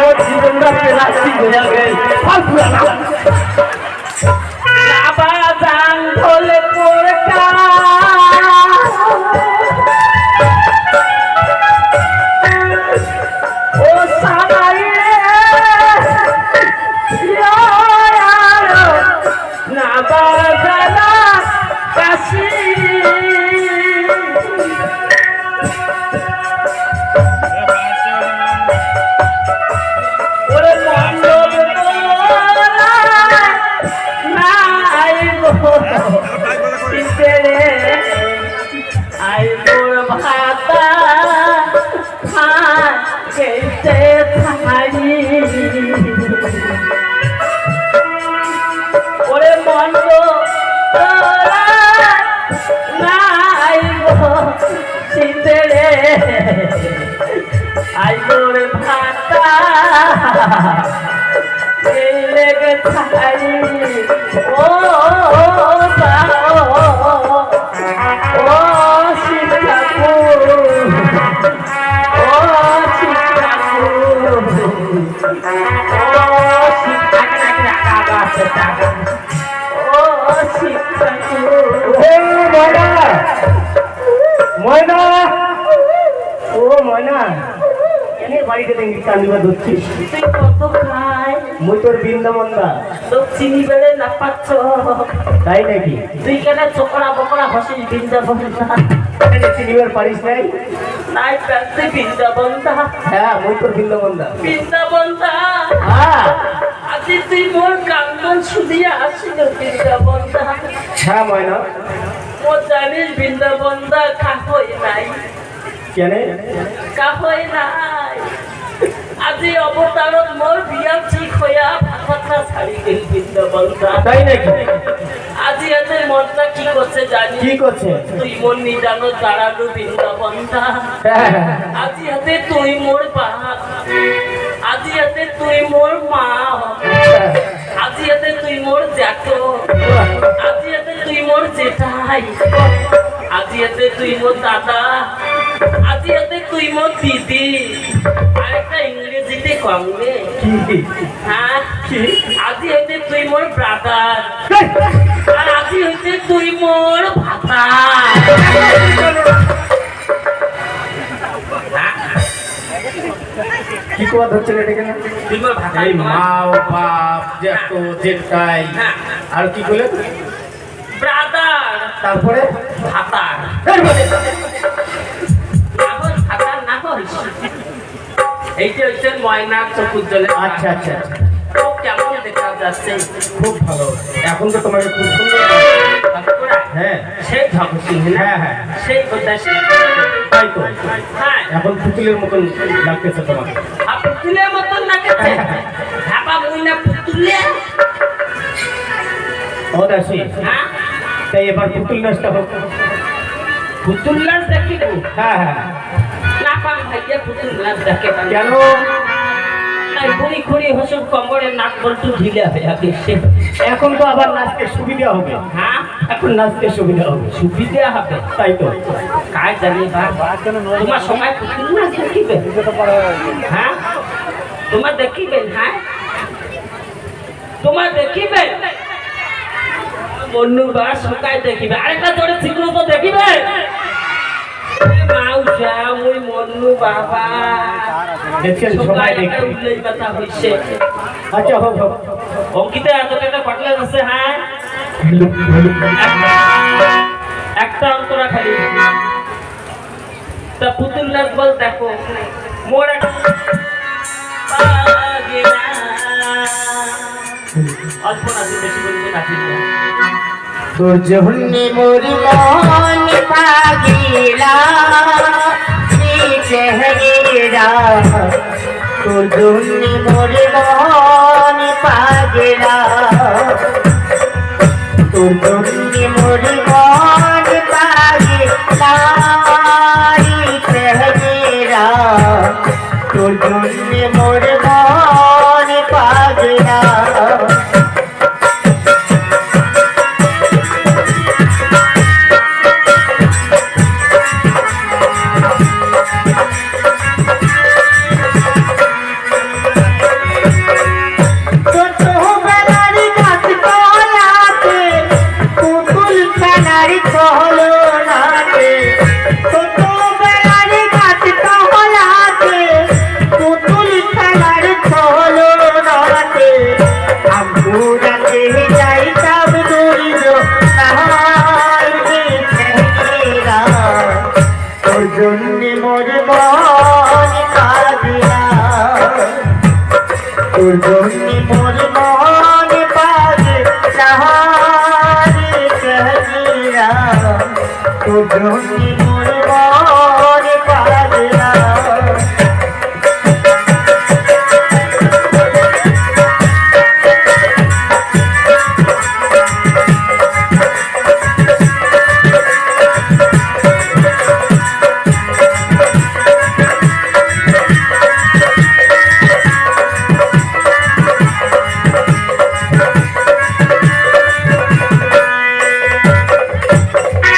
মোর জীবনটা প্লাস্টিক হয়ে ও বাড়িতে দেখি কান্দিবা ধরছিস? তুই কত খাই মুই তোর বৃন্দাবন্দা তো চিনি বেড়ে না পাচ্ছ? তাই নাকি? তুই কেন চোকরা বকরা হসিস বৃন্দাবন এনে চিনিবার পারিস নাই? নাই প্রান্তে বৃন্দাবন হ্যাঁ মুই তোর বৃন্দাবন্দা বৃন্দাবন হ্যাঁ। আজি তুই মোর কান্দন শুনিয়া আসিল বৃন্দাবন হ্যাঁ ময়না। মোর জানিস বৃন্দাবন কাহই নাই। কেন? কাহই নাই। আজি অৱতাৰত মোৰ বিয়া ঠিক হইয়া ভাষা ছাড়ি গেল বৃন্দাবন তাই নাকি? আজি ইয়াতে মনটা কি করছে জানি? কি করছে তুই মোর নিজানো দাঁড়াল বৃন্দাবন হ্যাঁ আজি ইয়াতে তুই মোর বা আজি ইয়াতে তুই মোর মা। আজি ইয়াতে তুই মোর জ্যাঠ আজি ইয়াতে তুই মোর জেঠাই। আজি ইয়াতে তুই মোর দাদা। আজি ইয়াতে তুই মোর দিদি। কম রে। হ্যাঁ? আজি হইতে তুই মোর ব্রাদার আর আজি হইতে তুই মোর ভাতা। কি কোয়া ধরছে রে এখানে তুই মোর ভাতা এই মা ও বাপ জ্যাঠো জেঠাই হ্যাঁ। আর কি বলে ব্রাদার তারপরে? ভাতার এইটা হচ্ছে ময়নার চকুর আচ্ছা আচ্ছা আচ্ছা। ও কেমন দেখা যাচ্ছে? খুব ভালো। এখন তো তোমাকে খুব সুন্দর হ্যাঁ। সেই ঠাকুর হ্যাঁ হ্যাঁ। সেই কথা তাই তো। হ্যাঁ। এখন পুতুলের মতন লাগতেছে তোমাকে পুতুলের মতন না কেছে হাবা পুতুলে? ও দাসি। হ্যাঁ। তাই এবার পুতুল নাচটা হোক। পুতুল নাচ দেখিব হ্যাঁ হ্যাঁ। ভাইয়া পুতুল নাচ দেখে কেন? নাক বল্টু ঢিলে এখন তো আবার নাচতে সুবিধা হবে। হ্যাঁ? এখন নাচতে সুবিধা হবে। সুবিধা হবে। তাই তো। কাজ জানি তোমার সময় পুতুল নাচ দেখিবে। হ্যাঁ? তোমার দেখিবেন হ্যাঁ? তোমার দেখিবে? মন্নু বা দেখিবে। আরেকটা জোরে তো দেখিবে? বাবা। দেখছেন সবাই কথা হইছে। আচ্ছা হোক হোক। অঙ্কিতে এত টাকা কটলেট আছে হ্যাঁ? একটা অন্তরা খালি। তা পুতুল নাচ বল দেখো। মোর। অল্প নাচি বেশি বলতে নাচি। তোর জহন্নি মোরি মন পাগিলা। তোর জন্য মোরি মন পাগিলা তোর জন্য মোরি মন পাগিলা Thank you.